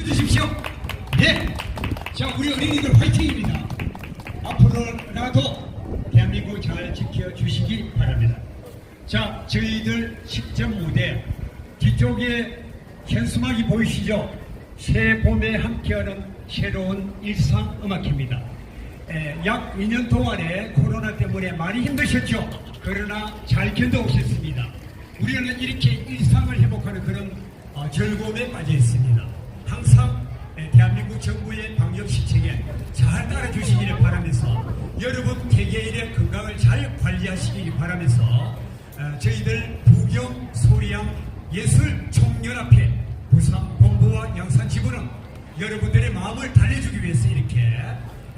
해주십시오. 네. 자, 우리 어린이들 화이팅입니다. 앞으로라도 대한민국 잘 지켜주시기 바랍니다. 자, 저희들 식전 무대 뒤쪽에 현수막이 보이시죠? 새 봄에 함께하는 새로운 일상 음악회입니다. 에, 약 2년 동안에 코로나 때문에 많이 힘드셨죠? 그러나 잘 견뎌오셨습니다. 우리는 이렇게 일상을 회복하는 그런 어, 즐거움에 빠져 있습니다. 항상 에, 대한민국 정부의 방역 시책에 잘 따라주시기를 바라면서 여러분 개개인의 건강을 잘 관리하시기 바라면서 어, 저희들 부경 소리양 예술 총연합회 부산 본부와 양산 지부는 여러분들의 마음을 달래주기 위해서 이렇게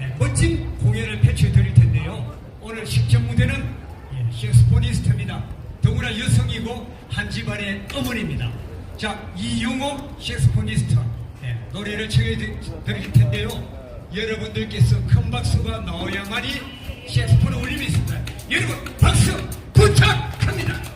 예, 멋진 공연을 펼쳐드릴 텐데요. 오늘 식전 무대는 예, 셰익스포니스트입니다. 더구나 여성이고 한 집안의 어머니입니다. 자, 이용호 셰익스포니스트 예, 노래를 청해드릴 텐데요. 여러분들께서 큰 박수가 나와야만이 울림이 있습니다. 여러분 박수 부탁합니다.